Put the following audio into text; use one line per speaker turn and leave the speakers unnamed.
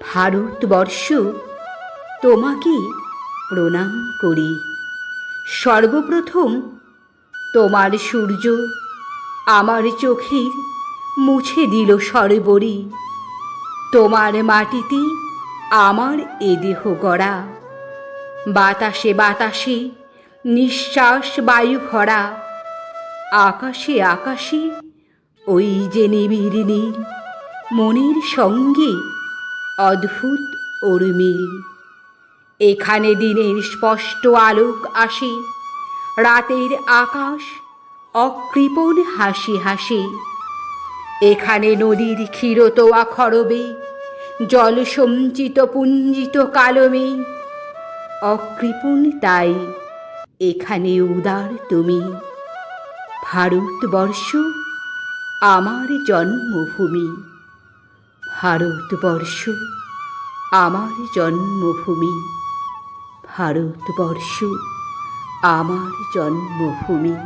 ভারতবর্ষ, তোমাকে প্রণাম করি। সর্বপ্রথম তোমার সূর্য আমার চোখের মুছে দিল সরবরি। তোমার মাটিতে আমার এ দেহ গড়া। বাতাসে বাতাসে নিঃশ্বাস বায়ু ভরা। আকাশে আকাশে ওই যে নিবিড় নীল, মনের সঙ্গে অদ্ভুত উর্মিল। এখানে দিনের স্পষ্ট আলোক আসে, রাতের আকাশ অকৃপণ হাসি হাসি। এখানে নদীর ক্ষীরতোয়া খরবে জল সঞ্চিত পুঞ্জিত কালমে। অকৃপণ তাই, এখানে উদার তুমি। ভারতবর্ষ, আমার জন্মভূমি। ভারতবর্ষ আমার জন্মভূমি। ভারতবর্ষ আমার জন্মভূমি।